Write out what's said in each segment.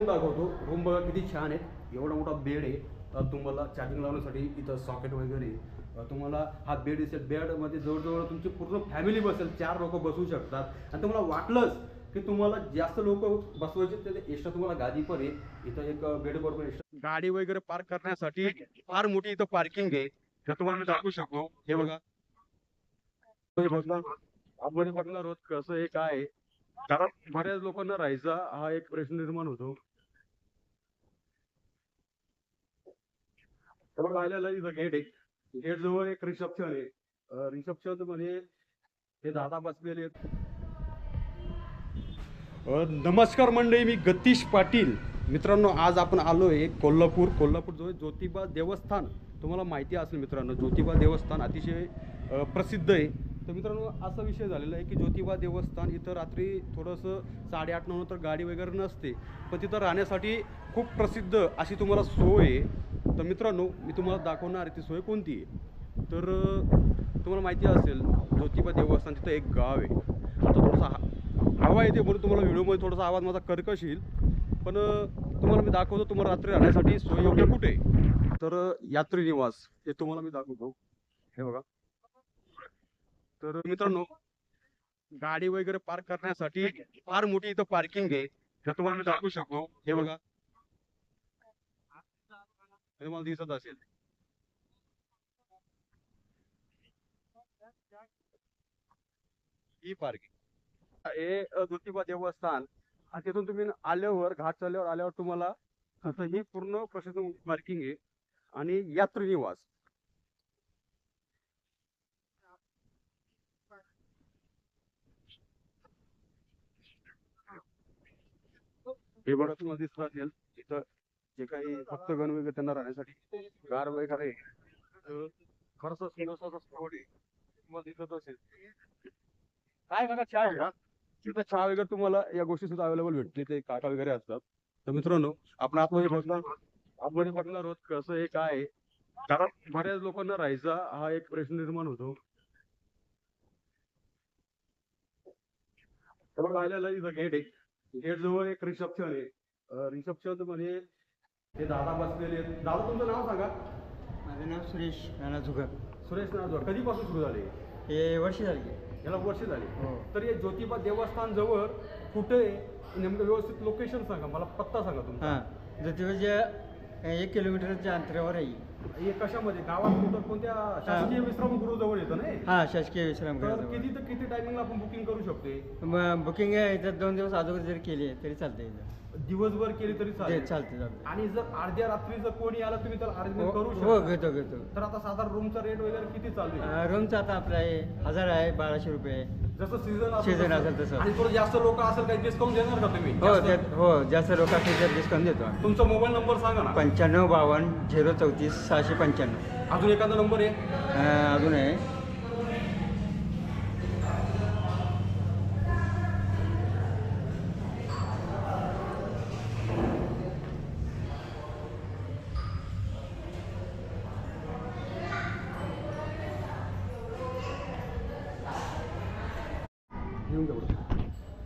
दाखवतो. रूम बघा किती छान आहेत. एवढा मोठा बेड आहे. तुम्हाला चार्जिंग लावण्यासाठी इथं सॉकेट वगैरे तुम्हाला हा बेड दिसेल. बेडमध्ये जवळजवळ तुमची पूर्ण फॅमिली बसेल. चार लोक बसू शकतात. आणि तुम्हाला वाटलंच की तुम्हाला जास्त लोक बसवायचे तर एक्स्ट्रा तुम्हाला गादी पण आहे. इथं एक बेड बरोबर एक्स्ट्रा गाडी वगैरे पार्क करण्यासाठी फार मोठी इथं पार्किंग आहे. हे तुम्हाला मी दाखवू शकतो. हे बघा. आपण बघणार आहोत कसं हे काय कारण बऱ्याच लोकांना राहायचा हा एक प्रश्न निर्माण होतो. हे बघा आलेला इथं गेट आहे. गेट जवळ एक रिसेप्शन आहे. रिसेप्शनमध्ये हे दादा बसलेले आहेत. नमस्कार मंडळी मी गतीश पाटील. मित्रांनो आज आपण आलो आहे कोल्हापूर. कोल्हापूर जवळ ज्योतिबा देवस्थान. तुम्हाला माहिती असेल मित्रांनो ज्योतिबा देवस्थान अतिशय प्रसिद्ध आहे. तर मित्रांनो असा विषय झालेला आहे की ज्योतिबा देवस्थान इथं रात्री थोडंसं साडेआठ नऊ नंतर गाडी वगैरे नसते. पण तिथं राहण्यासाठी खूप प्रसिद्ध अशी तुम्हाला सोय आहे. तर मित्रांनो मी तुम्हाला दाखवणार ती सोय कोणती आहे. तर तुम्हाला माहिती असेल ज्योतिबा देवस्थान तिथं एक गाव आहे. आता थोडासा हवा येते म्हणून तुम्हाला व्हिडिओमध्ये थोडासा आवाज माझा कर्कश येईल. पण तुम्हाला मी दाखवतो तुम्हाला रात्री राहण्यासाठी सोय योग्य कुठे आहे. तर यात्री निवास हे तुम्हाला मी दाखवतो. हे बघा. तर मित्रांनो गाडी वगैरे पार्क करण्यासाठी फार मोठी इथं पार्किंग आहे. हे तुम्हाला मी दाखवू शकतो. हे बघा. हे तुम्हाला दिसत असेल. ही पार्किंग. हे ज्योतिबा देवस्थान. तिथून तुम्ही आल्यावर घाट चालल्यावर आल्यावर तुम्हाला ही पूर्ण प्रसिद्ध पार्किंग आहे. आणि यात्री निवास. हे बघा तुम्हाला दिसत असेल इथं जे काही भक्तगण वगैरे त्यांना राहण्यासाठी गार वगैरे आहे. खरंच तुम्हाला दिसत असेल. काय बघा चहा आहे का तिथं चहा वगैरे तुम्हाला या गोष्टी सुद्धा अवेलेबल भेटते ते काका वगैरे असतात. तर मित्रांनो आपण आतमध्ये बघणार आतमध्ये बघणार आहोत कसं हे काय आहे. कारण बऱ्याच लोकांना राहायचा हा एक प्रश्न निर्माण होतो. हे बघा आलेला इथं गेट आहे. गेट जवळ एक रिसेप्शन आहे. रिसेप्शनमध्ये हे दादा बसलेले आहेत. दादा तुमचं नाव सांगा. माझं नाव सुरेश नाना सुरेश नाजवा कधीपासून सुरू झाले हे? वर्ष झाली याला वर्ष झाली. हो. तर हे ज्योतिबा देवस्थान जवळ कुठे? नेमकं व्यवस्थित लोकेशन सांगा. मला पत्ता सांगा तुमचा. ज्योतिबाच्या एक किलोमीटरच्या अंतरावर आहे. हे कशामध्ये गावात कुठं कोणत्या शासकीय विश्राम जवळ येतं ना हे? शासकीय विश्राम तर. किती तर किती टायमिंगला आपण बुकिंग करू शकतो बुकिंग आहे इथं दोन दिवस अगोदर जरी केली तरी चालते इथं दिवसभर केली तरी चालेल. चालते चालते आणि जर अर्ध्या रात्री जर कोणी आलं तुम्ही त्याला अरेंजमेंट करू हो हो, शकता. घेतो घेतो. तर आता साधारण रूमचा रेट वगैरे किती चालू आहे? रूमचा आता आपला आहे हजार आहे बाराशे रुपये. जसं सीझन Season असेल तसं. आणि थोडं जास्त लोक असेल काही डिस्काउंट देणार का तुम्ही? हो जास्त? त्यात हो जास्त डिस्काउंट देतो आम्ही. तुमचा मोबाईल नंबर सांगा ना. पंच्याण्णव बावन्न झिरो चौतीस सहाशे पंच्याण्णव. अजून एखादा नंबर आहे? अजून आहे. घेऊन जाऊ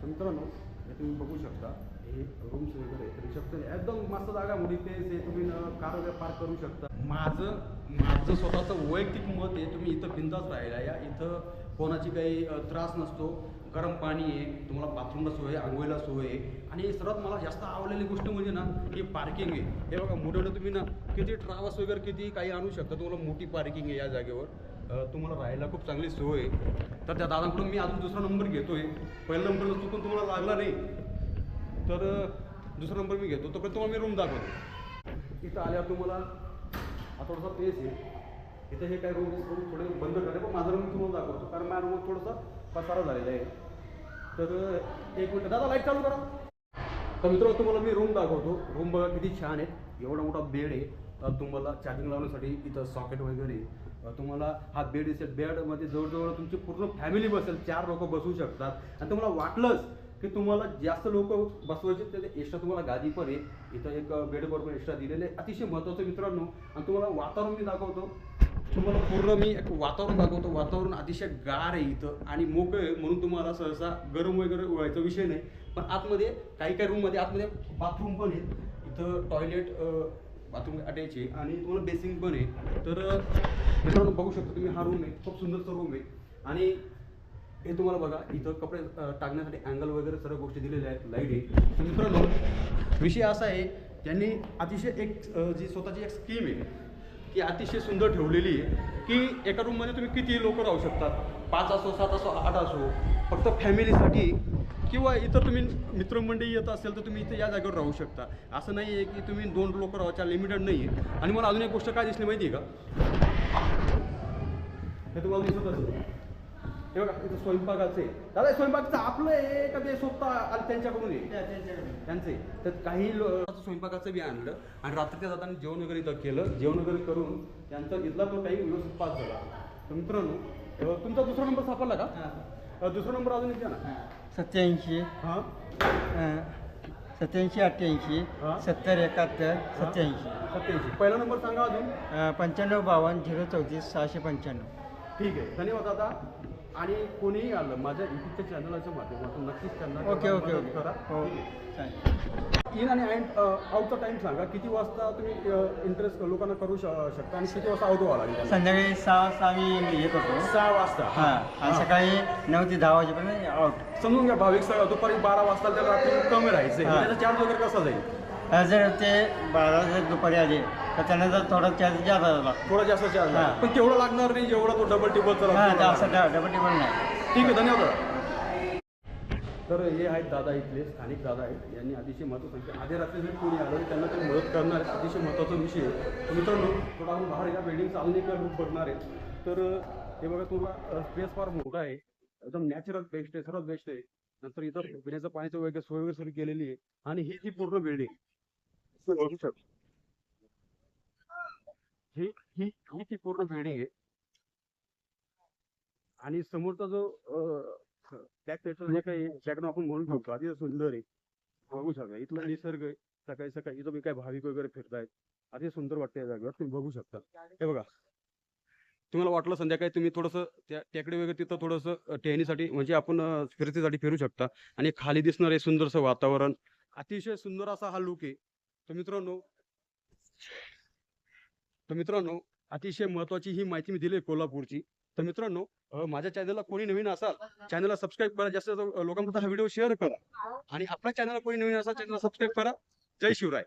तर मित्रांनो हे तुम्ही बघू शकता हे रूम्स वगैरे रिसेप्शन एकदम मस्त जागा मुली ते ते तुम्ही कार वगैरे पार्क करू शकता. माझं माझं स्वतःचं वैयक्तिक मत आहे तुम्ही इथं बिंदास राहिला या. इथं कोणाची काही त्रास नसतो. गरम पाणी आहे तुम्हाला बाथरूमला सोय आहे आंघोळीला सोय आहे. आणि सर्वात मला जास्त आवडलेली गोष्ट म्हणजे ना ही पार्किंग आहे. हे बघा मोठं तुम्ही ना किती ट्रॅव्हल्स वगैरे किती काही आणू शकता. तुम्हाला मोठी पार्किंग आहे या जागेवर. तुम्हाला राहायला खूप चांगली सोय आहे. तर त्या दादांकडून मी अजून दुसरा नंबर घेतोय. पहिला नंबर चुकून तुम्हाला लागला नाही. तर दुसरा नंबर मी घेतो. तोपर्यंत तुम्हाला मी रूम दाखवतो. इथं आल्यावर तुम्हाला हा थोडासा पेस आहे. इथं हे काय रूम रूम थोडे बंद करायचे पण माझा रूम तुम्हाला दाखवतो. कारण माझ्या रूम थोडासा पसारा झालेला आहे. तर एक मिनटं. दादा लाइट चालू करा. तर मित्रांनो तुम्हाला मी रूम दाखवतो. रूम बघा किती छान आहे. एवढा मोठा बेड आहे. तुम्हाला चार्जिंग लावण्यासाठी इथं सॉकेट वगैरे तुम्हाला हा बेड दिसेल. बेडमध्ये जवळजवळ तुमची पूर्ण फॅमिली बसेल. चार लोक बसू शकतात. आणि तुम्हाला वाटलंच की तुम्हाला जास्त लोक बसवायचे तर एक्स्ट्रा तुम्हाला गादी पण आहे. इथं एक बेड बरोबर एक्स्ट्रा दिलेले आहे. अतिशय महत्त्वाचं मित्रांनो. आणि तुम्हाला वातावरण मी दाखवतो. तुम्हाला पूर्ण मी एक वातावरण दाखवतो. वातावरण अतिशय गार आहे इथं. आणि मोकळं आहे म्हणून तुम्हाला सहसा गरम वगैरे व्हायचा विषय नाही. पण आतमध्ये काही काही रूममध्ये आतमध्ये बाथरूम पण आहेत. इथं टॉयलेट बाथरूम अटॅच आहे आणि तुम्हाला बेसिंग पण आहे. तर मित्रांनो बघू शकता तुम्ही हा रूम आहे खूप सुंदरचा रूम आहे. आणि हे तुम्हाला बघा इथं कपडे टाकण्यासाठी अँगल वगैरे सर्व गोष्टी दिलेल्या आहेत लाइट आहे. तर मित्रांनो विषय असा आहे त्यांनी अतिशय एक जी स्वतःची एक स्कीम आहे ती अतिशय सुंदर ठेवलेली आहे की एका रूममध्ये तुम्ही किती लोक राहू शकतात. पाच असो सात असो आठ असो फक्त फॅमिलीसाठी किंवा इतर तुम्ही मित्रमंडळी येत असेल तर तुम्ही इथे या जागेवर राहू शकता. असं नाही आहे की तुम्ही दोन लोक राहायच्या लिमिटेड नाही आहे. आणि मला अजून एक गोष्ट काय दिसली माहिती आहे का? हे तुम्हाला दिसत असेल. हे बघा इथं स्वयंपाकाचं आहे. दादा स्वयंपाकाचं आपलं आहे का ते स्वतः आलं त्यांच्याकडून आहे? त्यांचे तर काही लो- स्वयंपाकाचं बी आणलं आणि रात्रीच्या जाताना जेवण वगैरे इथं केलं. जेवण वगैरे करून त्यांचा इथला तो टाईम व्यवस्थित पास झाला. तर मित्रांनो अं, तुमचा दुसरा नंबर सापडला का? अं, दुसरा नंबर अजून एक द्या ना. सत्याऐंशी. हां. सत्याऐंशी अठ्ठ्याऐंशी हा. सत्तर एकाहत्तर सत्याऐंशी. सत्याऐंशी. पहिला नंबर सांगा अजून. पंच्याण्णव बावन्न झिरो चौतीस सहाशे पंच्याण्णव. ठीक आहे. धन्यवाद दादा. आणि कोणीही आलं माझ्या युट्यूबच्या चॅनलच्या माध्यमातून नक्कीच त्यांना ओके ओके मदत ओके. करा. हो आहे. इन आणि अँड आउटचा टाइम सांगा. किती वाजता तुम्ही इंटरेस्ट लोकांना करू श- शकता आणि किती वाजता आउट व्हावं लागेल? संध्याकाळी सहा वाजता आम्ही हे करतो. सहा वाजता. हां. आणि सकाळी नऊ ते दहा वाजेपर्यंत आउट समजून घ्या भाविक सगळं. दुपारी बारा वाजता त्याला रात्री कमी राहायचं हा. त्याचा चार्ज वगैरे कसा जाईल? जर ते बारा जर दुपारी आले तर त्यांना जर थोडा चार्ज जादा लागतो थोडा जास्त चार्ज हा. पण तेवढं लागणार नाही जेवढा तो डबल टेबलचा हां ते लागतो असं डा- डबल टेबल नाही. ठीक आहे धन्यवाद. तर हे आहेत दादा इथले स्थानिक दादा आहेत. यांनी अतिशय महत्त्व सांगितलं. आधी रात्री जर कोणी आलं तर त्यांना ते मदत करणार आहेत अतिशय महत्त्वाचा विषय आहे. तर मित्रांनो थोडा आपण बाहेर या बिल्डिंग चालणे रूप बघणार आहे. तर हे बघा तुम्हाला स्पेस फार मोठा आहे. एकदम नॅचरल बेस्ट आहे सर्वात बेस्ट आहे. नंतर इथं पिण्याचं पाण्याचं वगैरे सोय वगैरे सगळी केलेली आहे. आणि ही जी पूर्ण बिल्डिंग ही ही ही ती पूर्ण बिल्डिंग आहे. आणि समोरचा जो बॅक साईडचा जे काही बॅकग्राऊंड आपण म्हणून शकतो अतिशय सुंदर आहे. बघू शकता. इथला निसर्ग आहे. सकाळी सकाळी इथं मी काय भाविक वगैरे फिरतायत. अतिशय सुंदर वाटतं या जागेवर. तुम्ही बघू शकता. हे बघा. तुम्हाला वाटलं संध्याकाळी तुम्ही थोडंसं त्या टेकडी वगैरे तिथं थोडंसं अं, म्हणजे आपण फिरतीसाठी फिरू शकता. आणि खाली दिसणार आहे सुंदरसं वातावरण. अतिशय सुंदर असा हा लुक आहे. तर मित्रांनो तर मित्रांनो अतिशय महत्वाची ही माहिती मी दिली आहे कोल्हापूरची. तर मित्रांनो माझ्या चॅनलला कोणी नवीन असाल चॅनलला सबस्क्राईब करा जास्त लोकांपर्यंत हा व्हिडिओ शेअर करा. आणि आपल्या चॅनलला कोणी नवीन असाल चॅनलला सबस्क्राईब करा. जय शिवराय.